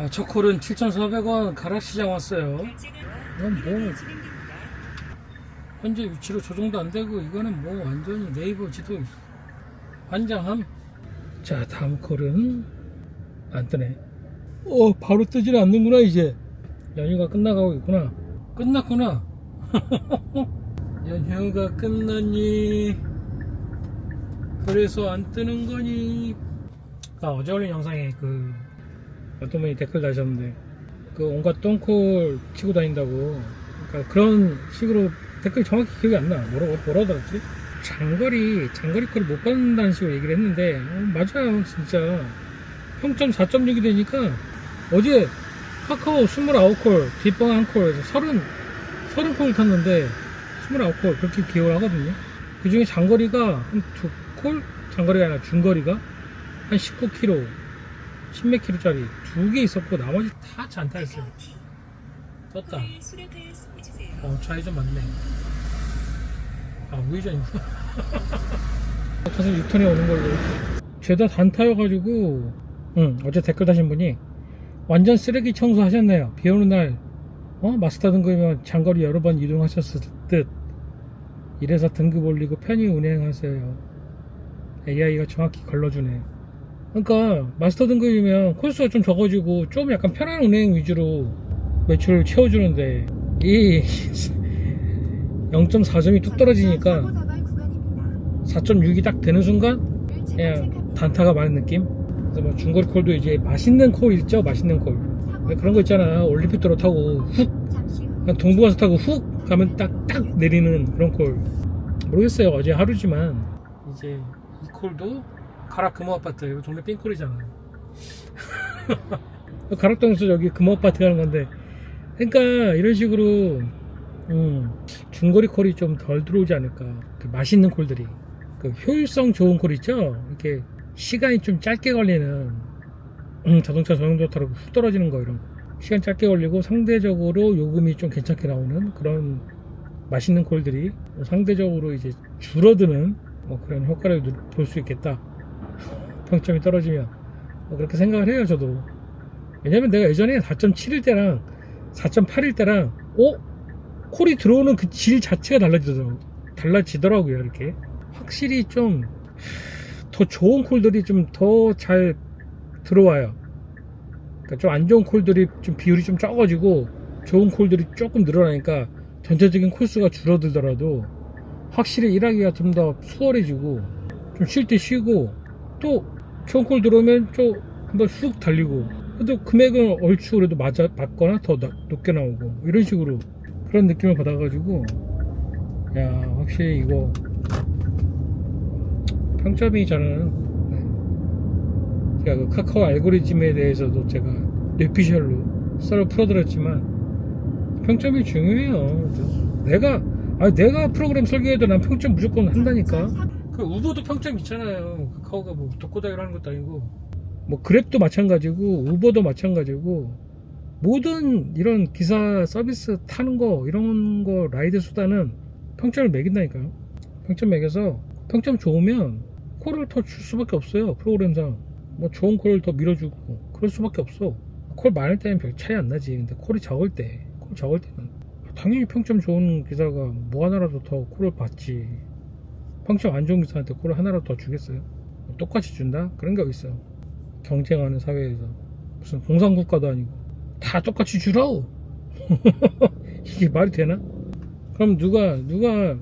아, 초콜은 7,400원 가락시장 왔어요. 이건 뭐 현재 위치로 조정도 안 되고 이거는 뭐 완전히 네이버 지도 환장함. 자 다음 콜은 안 뜨네. 어 바로 뜨질 않는구나 이제. 연휴가 끝나가고 있구나. 끝났구나. 연휴가 끝났니? 그래서 안 뜨는 거니? 아 어제 올린 영상에 그 어떤 분이 댓글 다셨는데 그 온갖 똥콜 치고 다닌다고 그러니까 그런 식으로 댓글이 정확히 기억이 안 나. 뭐라고 뭐라 하더랬지? 장거리 장거리 콜을 못 받는다는 식으로 얘기를 했는데 어, 맞아요 진짜 평점 4.6이 되니까 어제 카카오 29콜 뒷방 1콜에서 30 30콜 탔는데 29콜 그렇게 기억을 하거든요 그 중에 장거리가 한 2콜 장거리가 아니라 중거리가 한 19km 10몇 킬로짜리 두 개 있었고 나머지 다 잔타였어요. 떴다. 어 좌회전 맞네. 아 우회전이구나. 사실 6턴에 오는 걸로. 죄다 단타여가지고 응 어제 댓글 다신 분이 완전 쓰레기 청소하셨네요. 비 오는 날 어? 마스터 등급이면 장거리 여러 번 이동하셨을 듯. 이래서 등급 올리고 편히 운행하세요. AI가 정확히 걸러주네 그러니까 마스터 등급이면 코스가 좀 적어지고 좀 약간 편한 운행 위주로 매출을 채워주는데 이 0.4점이 뚝 떨어지니까 4.6이 딱 되는 순간 그냥 단타가 많은 느낌? 그래서 뭐 중거리 콜도 이제 맛있는 콜 있죠? 맛있는 콜. 왜 그런 거 있잖아. 올림픽 도로 타고 훅 동부가서 타고 훅 가면 딱딱 내리는 그런 콜. 모르겠어요. 어제 하루지만 이제 이 콜도 가락 금호 아파트 이거 동네 삥콜이잖아 가락동에서 여기 금호 아파트 가는 건데 그러니까 이런 식으로 음, 중거리 콜이 좀 덜 들어오지 않을까. 그 맛있는 콜들이. 그 효율성 좋은 콜 있죠? 이렇게 시간이 좀 짧게 걸리는 음, 자동차 전용도 타고 훅 떨어지는 거 이런 거. 시간 짧게 걸리고 상대적으로 요금이 좀 괜찮게 나오는 그런 맛있는 콜들이 상대적으로 이제 줄어드는 뭐 그런 효과를 볼 수 있겠다 평점이 떨어지면 뭐 그렇게 생각을 해요 저도. 왜냐면 내가 예전에 4.7일 때랑 4.8일 때랑 어? 콜이 들어오는 그 질 자체가 달라지더라고 달라지더라고요 이렇게. 확실히 좀 더 좋은 콜들이 좀 더 잘 들어와요. 그러니까 좀 안 좋은 콜들이 좀 비율이 좀 적어지고 좋은 콜들이 조금 늘어나니까 전체적인 콜수가 줄어들더라도 확실히 일하기가 좀 더 수월해지고 좀 쉴 때 쉬고 또 좋은 콜 들어오면 좀 한번 쑥 달리고 그래도 금액은 얼추 그래도 맞아 맞거나 더 나- 높게 나오고 이런 식으로 그런 느낌을 받아가지고 야 확실히 이거 평점이 저는 네. 제가 그 카카오 알고리즘에 대해서도 제가 뇌피셜로 썰을 풀어드렸지만 평점이 중요해요. 내가 아 내가 프로그램 설계해도 난 평점 무조건 한다니까. 그 우버도 평점 있잖아요. 카카오가 뭐 독고다이로 하는 것도 아니고 뭐 그랩도 마찬가지고 우버도 마찬가지고 모든 이런 기사 서비스 타는 거 이런 거 라이드 수단은 평점을 매긴다니까요. 평점 매겨서 평점 좋으면 콜을 더 줄 수밖에 없어요. 프로그램상 뭐 좋은 콜을 더 밀어주고 그럴 수밖에 없어. 콜 많을 때는 별 차이 안 나지. 근데 콜이 적을 때, 콜 적을 때는 당연히 평점 좋은 기사가 뭐 하나라도 더 콜을 받지. 평점 안 좋은 기사한테 콜을 하나라도 더 주겠어요? 똑같이 준다? 그런 게 어딨어. 경쟁하는 사회에서. 무슨 공산국가도 아니고. 다 똑같이 주라고 이게 말이 되나? 그럼 누가 누가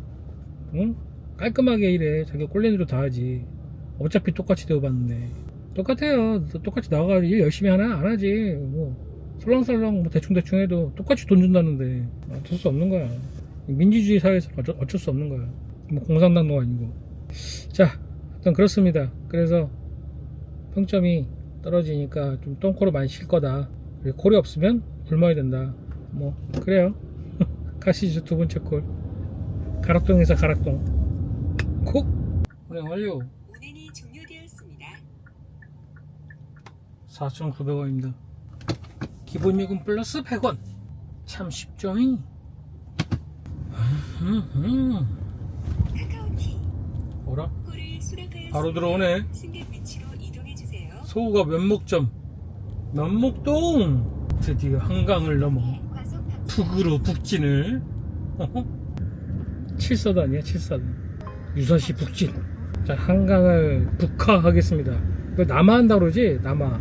응? 깔끔하게 일해. 자기 꼴레니로 다 하지. 어차피 똑같이 대우받는데. 똑같아요. 똑같이 나가 일 열심히 하나? 안 하지. 뭐 설렁설렁 뭐 대충대충 해도 똑같이 돈 준다는데. 어쩔 수 없는 거야. 민주주의 사회에서 어쩔, 어쩔 수 없는 거야 뭐 공산당도 아니고. 자 일단 그렇습니다. 그래서 평점이 떨어지니까 좀 똥코로 많이 쉴 거다. 콜이 없으면 굶어야 된다. 뭐 그래요. 가시죠 두 번째 콜 가락동에서 가락동. 콕! 운행 완료. 운행이 종료되었습니다. 4,900원입니다. 기본 요금 플러스 100원. 참 쉽죠잉? 카카오티 수락하였습니다. 바로 들어오네. 소우가 면목점? 남목동? 드디어 한강을 넘어 북으로 북진을. 칠서단이야 칠서단? 유서시 북진. 자 한강을 북하하겠습니다. 이거 남하한다 그러지? 남하.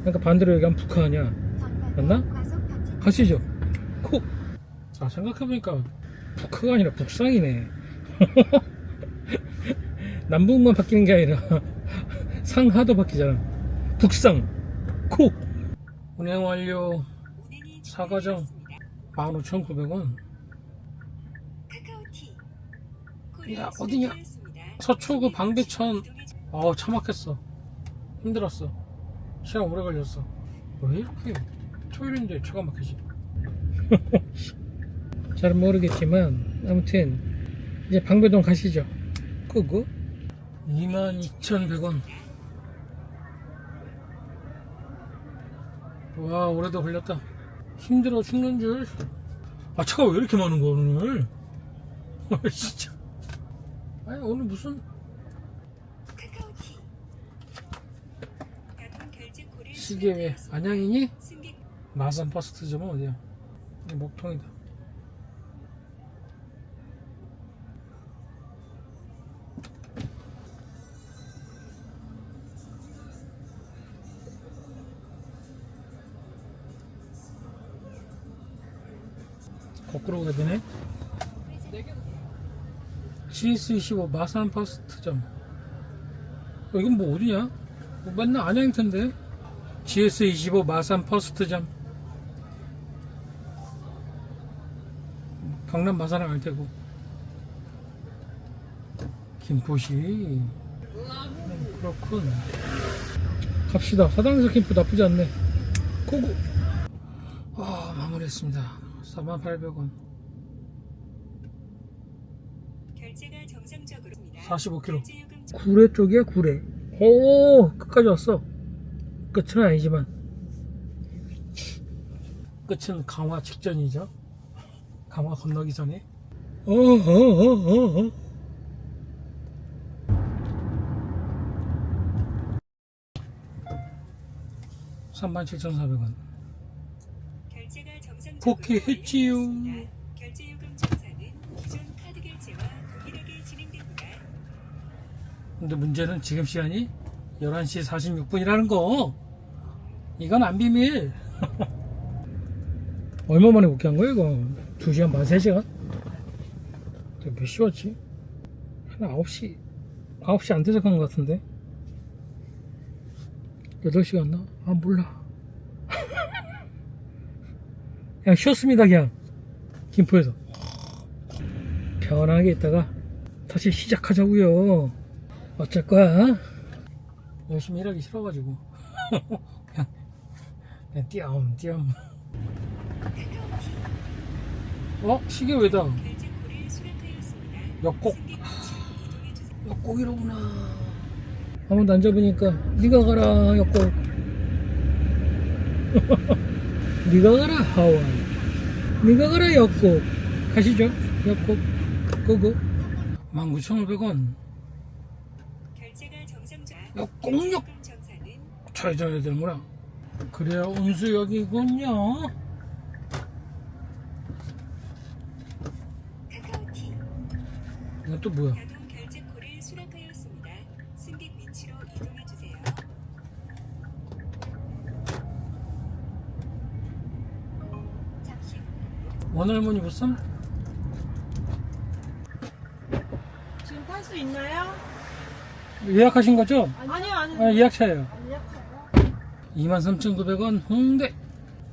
그러니까 반대로 얘기하면 북하하냐 맞나? 가시죠. 코. 자 생각해보니까 북하가 아니라 북상이네 남북만 바뀌는 게 아니라 상하도 바뀌잖아 북상 코 운행 완료 사과정. 종료되었습니다. 15,900원 카카오티. 야, 어디냐? 서초구 방배천. 아우 차 막혔어 힘들었어 시간 오래 걸렸어 왜 이렇게 토요일인데 차가 막히지 잘 모르겠지만 아무튼 이제 방배동 가시죠 끄고 22,100원 와 올해도 걸렸다 힘들어 죽는 줄 아 차가 왜 이렇게 많은 거야 오늘 아 진짜 아니 오늘 무슨 시계 왜. 안양이니? 마산 퍼스트점은 어디야? 이 목통이다. 거꾸로 가야 되네. GS25 마산 퍼스트점. 어, 이건 뭐 어디냐? 뭐 맨날 안양일 텐데. GS25 마산 퍼스트점. 강남 마산은 알 테고. 김포시. 음, 그렇군. 갑시다. 사당에서 캠프 나쁘지 않네. 고고. 아, 마무리했습니다. 48,800원. 결제가 정상적으로입니다. 45km. 결제 요금 구례 쪽이야, 구례. 오, 끝까지 왔어. 끝은 아니지만. 끝은 강화 직전이죠. 강화 건너기 전에. 어, 어, 어, 어, 어. 삼만 7,400원. 결제가 복귀 했지요. 근데 문제는 지금 시간이 11시 46분이라는 거. 이건 안 비밀. 얼마 만에 복귀한 거야, 이거? 2시간 반, 3시간? 몇 시 왔지? 한 9시, 9시 안 돼서 간 것 같은데? 8시 갔나? 아, 몰라. 그냥 쉬었습니다, 그냥. 김포에서. 편하게 있다가 다시 시작하자고요 어쩔 거야? 열심히 일하기 싫어가지고 그냥, 그냥 띄엄띄엄. 어? 시계 왜다? 역곡. 역곡이로구나 안 잡으니까 네가 가라 역곡 네가 가라 하와이. 네가 가라 역곡 가시죠. 역곡 고고. 19,500원. 결제가 정상적. 역곡역. 좌회전해야 되는구나. 그래야 온수역이군요. 카카오티. 이건 또 뭐야 원할머니 보쌈? 지금 탈 수 있나요? 예약하신 거죠? 아니요, 아니요. 아, 예약차예요. 예약차요? 23,900원 홍대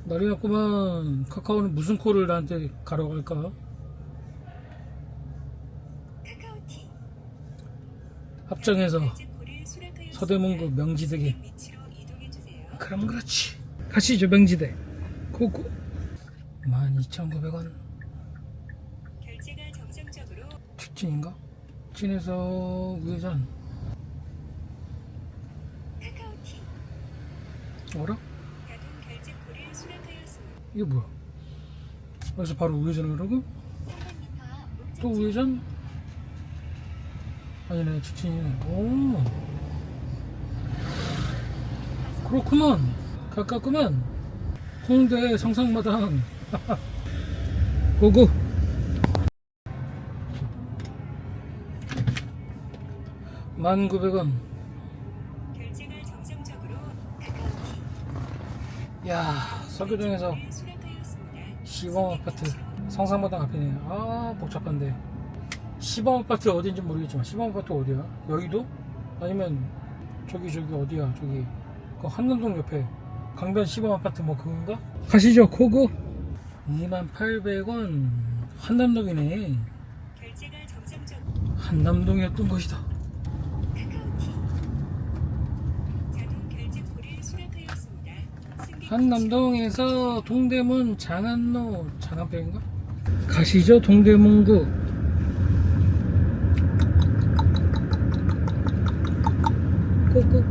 난리 났구만 카카오는 무슨 콜을 나한테 가라고 할까? 카카오티. 합정에서 코를. 서대문구 주세요. 그럼 그렇지 가시죠 명지대 고고 12,900원 결제가 정상적으로 직진인가? 직진에서 우회전 카카오티. 어라? 가동 결제 코를 수락하였습니다. 이게 뭐야? 여기서 바로 우회전을 하라고? 또 우회전? 아니네 직진이네 오 그렇구만 가깝구만 홍대 성상마당 고고. 만 구백 원. 결제가 정상적으로 카카오티 야 서교동에서. 시범 아파트. 성상마당 앞이네 아 복잡한데. 시범 아파트 어딘지 모르겠지만 시범 아파트 어디야? 여의도? 아니면 저기 저기 어디야 저기. 그 한남동 옆에 강변 시범 아파트 뭐 그건가? 가시죠 코그 2800원. 한남동이네. 한남동이었던 것이다. 한남동에서 동대문 장안로 장안병인가? 가시죠 동대문구. 꼭꼭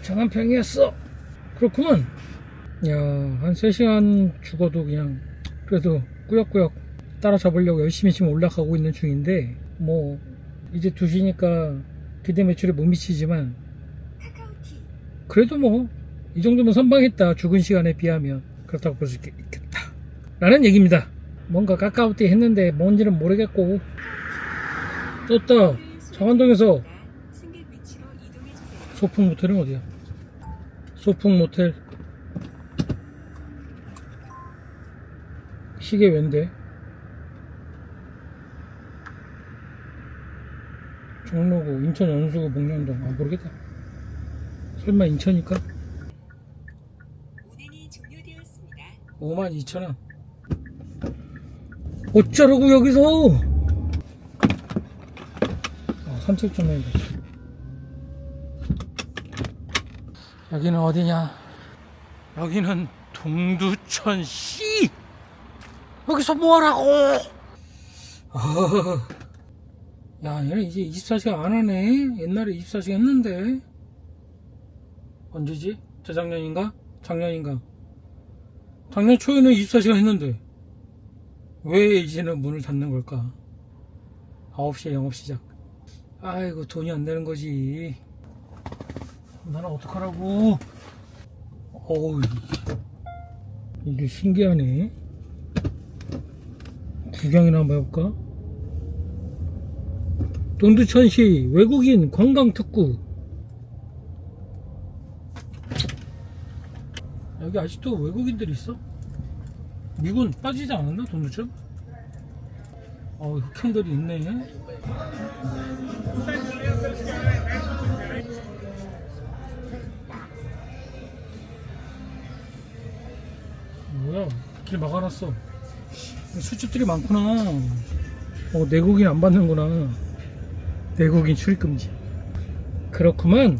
장안평이었어. 그렇구만 야 한 3시간 죽어도 그냥 그래도 꾸역꾸역 따라잡으려고 열심히 지금 올라가고 있는 중인데 뭐 이제 2시니까 기대 매출에 못 미치지만 카카오티 그래도 뭐 이 정도면 선방했다. 죽은 시간에 비하면 그렇다고 볼 수 있겠다. 라는 얘기입니다. 뭔가 까까우띠 했는데 뭔지는 모르겠고. 떴다. 주세요. 소풍 모텔은 어디야? 소풍 모텔 시계 왠데 종로구 인천 연수구 목련동 아 모르겠다 설마 인천일까? 운행이 종료되었습니다. 5만 2천 원. 어쩌라고 여기서? 아, 산책 좀 해야겠다. 여기는 어디냐? 여기는 동두천시. 여기서 뭐하라고? 아, 야, 얘는 이제 24시간 안 하네. 옛날에 24시간 했는데. 언제지? 재작년인가? 작년인가? 작년 초에는 24시간 했는데 왜 이제는 문을 닫는 걸까? 9시에 영업 시작. 아이고 돈이 안 되는 거지. 나는 어떡하라고? 어우 이게 신기하네. 구경이나 한번 해볼까? 동두천시 외국인 관광특구 여기 아직도 외국인들이 있어? 미군 빠지지 않았나 동두천? 어 흑형들이 있네 뭐야 길 막아놨어 술집들이 많구나. 어 내국인 안 받는구나. 내국인 출입금지. 그렇구만.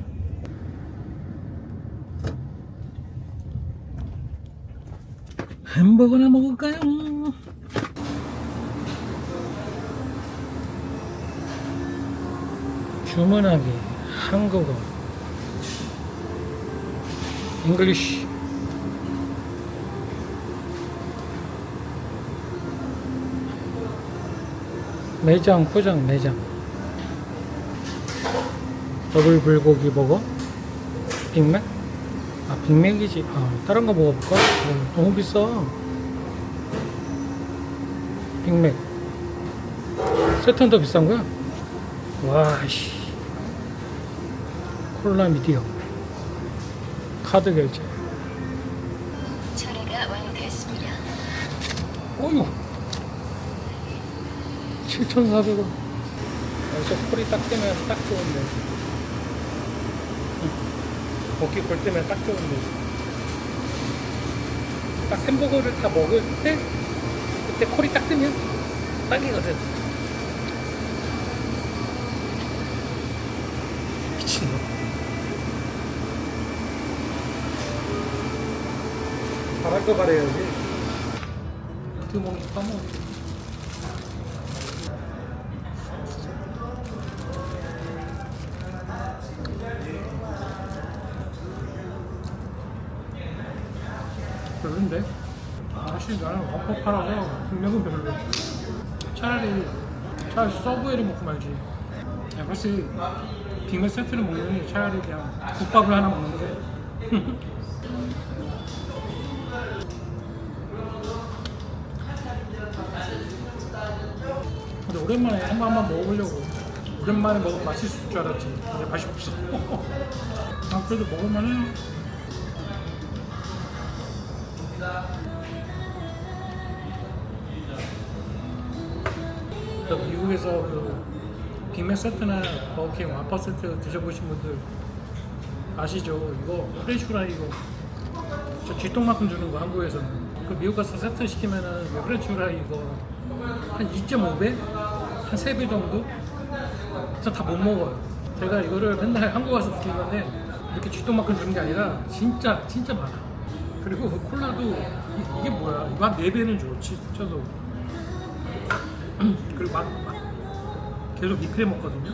햄버거나 먹을까요? 주문하기 한국어. 잉글리쉬 매장 포장 매장. 더블 불고기 버거? 빅맥? 아 빅맥이지. 아 다른 거 먹어볼까? 어, 너무 비싸. 빅맥. 세트는 더 비싼 거야? 와씨. 콜라 미디어 카드 결제 처리가 완료됐습니다. 어휴 7,400원. 여기서 콜이 딱 뜨면 딱 좋은데. 먹기 볼 때면 딱 좋은데. 딱 햄버거를 다 먹을 때 그때 콜이 딱 뜨면 딱이거든. 미친놈. 바랄 거 바래야지. 그 먹는 거 까먹어 어퍼파라서 빅맥은 별로 차라리 차라리 서브웨이를 먹고 말지. 야, 사실 빅맥 세트를 먹느니 차라리 그냥 국밥을 하나 먹는 게 근데 오랜만에 한번 한번 먹어보려고. 오랜만에 먹으면 맛있을 줄 알았지. 근데 맛이 없어. 아 그래도 먹을만해 미국에서 그 빅맥 세트나 버거킹 와퍼 세트 드셔보신 분들 아시죠? 이거 프레시 후라이 이거 저 쥐똥만큼 주는 거 한국에서는 그 미국 가서 세트 시키면은 후라이 이거 한 2.5배? 한 3배 정도? 저다못 먹어요 제가 이거를 맨날 한국 와서 느낀 건데 이렇게 쥐똥만큼 주는 게 아니라 진짜 진짜 많아 그리고 그 콜라도 이, 게 뭐야 이거 한 4배는 줘 치- 쳐도 그리고 막, 막 계속 리필해 먹거든요.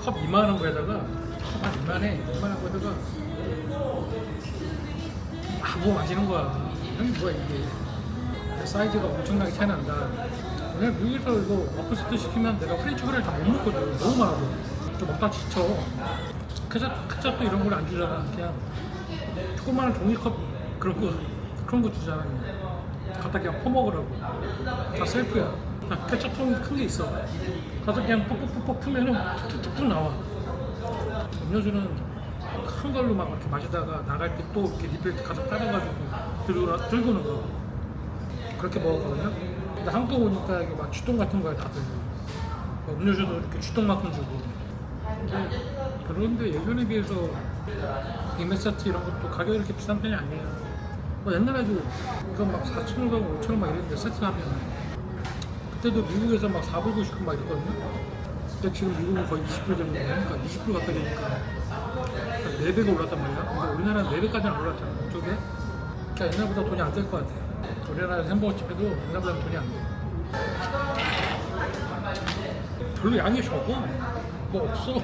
컵 이만한 거에다가 컵한 이만해. 이만한 거에다가. 아뭐 마시는 거야. 형이 뭐야 이게. 사이즈가 엄청나게 차이 난다. 내가 미국에서 이거 어프스트 시키면 내가 프렌치 프라이를 다못 먹거든. 너무 많아서. 좀 먹다 지쳐. 케찹, 케찹도 이런 걸 안 주잖아 그냥. 조그마한 종이컵 그런 거 그런 거 주잖아 그냥. 갖다 그냥 퍼먹으라고. 다 셀프야 케찹통 큰 게 있어 가서 그냥 뻑뻑뻑뻑 풀면은 툭툭툭 나와 음료수는 큰 걸로 막 이렇게 마시다가 나갈 때 또 이렇게 리필 가서 따라가지고 들고 들고는 거 그렇게 먹었거든요. 근데 한국 오니까 이게 막 주똥 같은 거야 다들. 뭐 음료수도 이렇게 주똥만큼 주고. 근데 그런데 예전에 비해서 세트 이런 것도 가격이 이렇게 비싼 편이 아니에요. 뭐 옛날에도 이거 막 4천 원, 5천 원막 이랬는데 세트 하면 그때도 미국에서 막 4불 99막 이랬거든요. 근데 지금 미국은 거의 20불 정도 되니까 20불 가까이 되니까 한 4배가 올랐단 말이야. 근데 우리나라는 4배까지는 안 올랐잖아. 그쪽에. 그러니까 옛날보다 돈이 안 될 것 같아. 우리나라 햄버거집 해도 옛날보다 돈이 안 돼. 별로 양이 적어. 뭐 없어.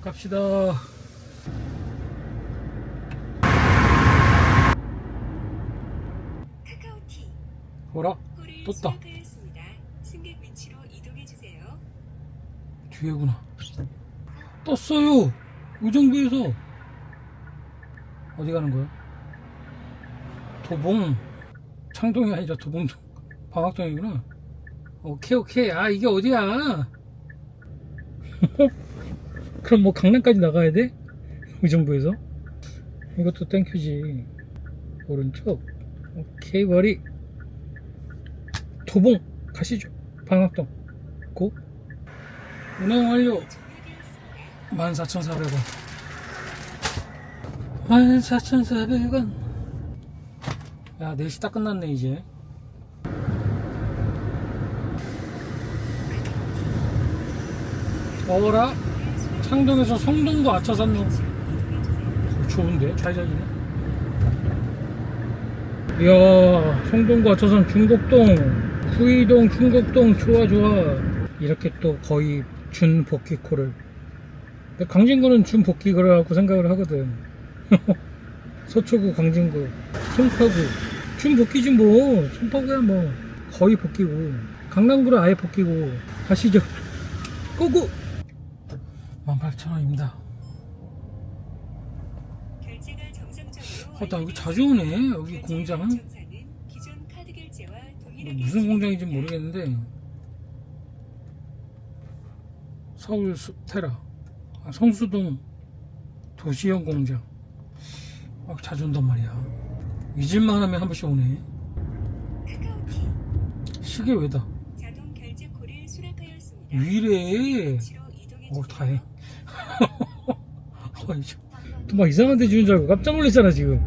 갑시다. 카카오티 콜을 떴다. 뒤에구나. 떴어요. 의정부에서. 어디 가는 거야? 도봉. 창동이 아니라 도봉. 방학동이구나. 오케이, 오케이. 아, 이게 어디야? 그럼 뭐 강남까지 나가야 돼? 의정부에서? 이것도 땡큐지. 오른쪽. 오케이, 머리. 도봉. 가시죠. 방학동. 고. 운행 완료. 종료되었습니다. 14,400원. 14,400원. 야, 4시 딱 끝났네, 이제. 어라? 창동에서 성동구 아차산로. 어, 좋은데? 좌회전이네. 이야, 성동구 아차산 중곡동, 후이동, 중곡동, 좋아, 좋아. 이렇게 또 거의 준 복귀코를. 근데 강진구는 준 복귀구라고 생각을 하거든. 서초구, 강진구, 송파구. 준 복귀지 뭐. 송파구야 뭐. 거의 복귀고. 강남구는 아예 복귀고. 가시죠. 고고! 18,000원입니다. 결제가 정상적으로 어, 나 여기 자주 오네. 여기 공장. 무슨 공장인지. 모르겠는데 서울 수, 테라. 아, 성수동 도시형 공장. 아, 자주 온단 말이야. 잊을만 하면 한 번씩 오네. 시계 왜다. 이동해 어 주세요. 다행 또막 이상한 데 주는 줄 알고 깜짝 놀랐잖아 지금.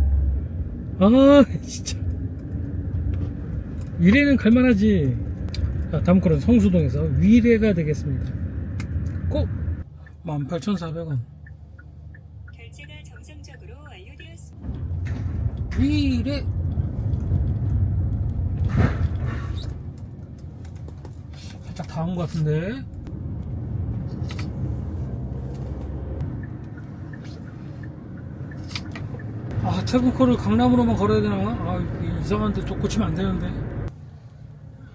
아 진짜 위례는 갈만하지. 자 다음 거는 성수동에서 위례가 되겠습니다. 꼭 18,400원. 결제가 정상적으로 완료되었습니다. 위례. 살짝 다온것 같은데. 아 태국코를 강남으로만 걸어야 되나? 아 이상한데 또 고치면 안 되는데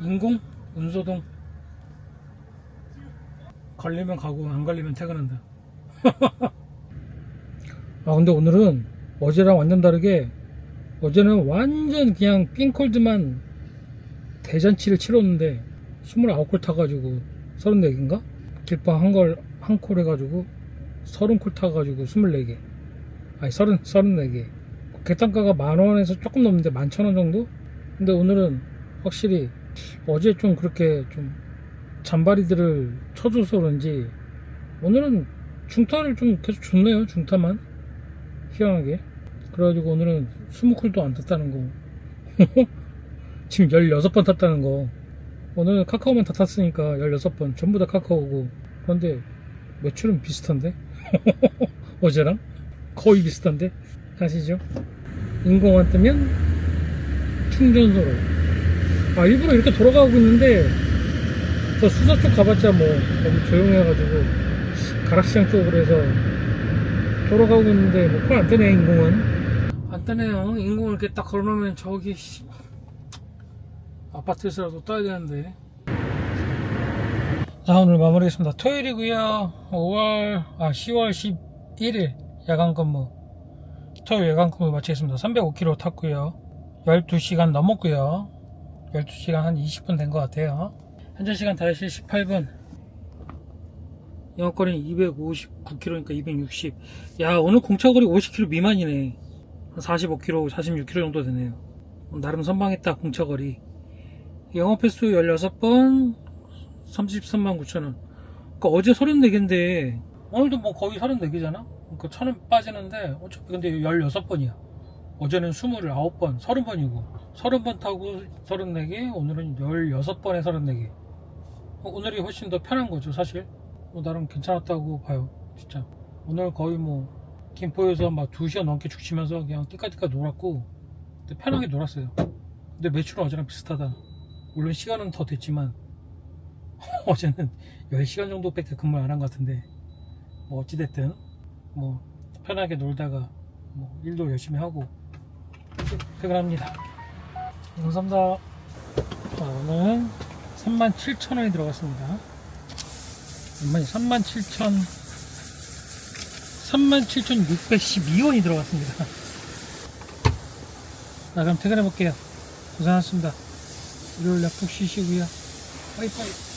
인공? 운소동 걸리면 가고 안 걸리면 퇴근한다 아 근데 오늘은 어제랑 완전 다르게 어제는 완전 그냥 삥콜드만 대잔치를 치렀는데 29콜 타가지고 34개인가? 길빵 한걸 한 콜 해가지고 30콜 타가지고 24개 아니 30, 34개 개탄가가 만원에서 조금 넘는데 11,000원 정도? 근데 오늘은 확실히 어제 좀 그렇게 좀 잔바리들을 쳐줘서 그런지 오늘은 중타를 좀 계속 줬네요 중타만. 희한하게. 그래가지고 오늘은 20콜도 안 탔다는 거. 지금 16번 탔다는 거. 오늘 카카오만 다 탔으니까 16번. 전부 다 카카오고. 그런데 매출은 비슷한데? 어제랑? 거의 비슷한데? 가시죠? 인공환 뜨면 충전소로 아 일부러 이렇게 돌아가고 있는데 저 수서 쪽 가봤자 뭐 너무 조용해가지고 가락시장 쪽으로 해서 돌아가고 있는데 뭐 콜 안 뜨네 인공은. 안 뜨네요. 인공을 이렇게 딱 걸어놓으면 저기 씨, 아파트에서라도 떠야 되는데. 자 오늘 마무리하겠습니다. 토요일이고요. 5월 아 10월 11일 야간 근무. 토요일 야간 근무 마치겠습니다. 305km 탔고요. 12시간 넘었고요 12시간 한 20분 된 것 같아요 현재 시간 5시 18분 영업거리는 259km니까 260. 야, 오늘 공차거리 50km 미만이네. 한 45km, 46km 정도 되네요. 나름 선방했다, 공차거리. 영업 횟수 16번, 33만 9천원. 그러니까 어제 34개인데, 오늘도 뭐 거의 34개잖아? 그러니까 1000원 빠지는데, 근데 16번이야. 어제는 29번, 30번이고, 30번 타고 34개, 오늘은 16번에 34개. 어, 오늘이 훨씬 더 편한 거죠, 사실. 뭐 나름 괜찮았다고 봐요 진짜 오늘 거의 뭐 김포에서 막 2시간 넘게 죽치면서 그냥 띠까띠까 놀았고 편하게 놀았어요 근데 매출은 어제랑 비슷하다 물론 시간은 더 됐지만 어제는 10시간 정도밖에 근무 안한 것 같은데 뭐 어찌됐든 뭐 편하게 놀다가 뭐 일도 열심히 하고 퇴근합니다 감사합니다 자, 오늘 37,000원이 들어갔습니다 얼마니 37,000 37,612원이 들어갔습니다. 자, 그럼 퇴근해 볼게요. 고생하셨습니다. 일요일 날 푹 쉬시고요. 빠이빠이.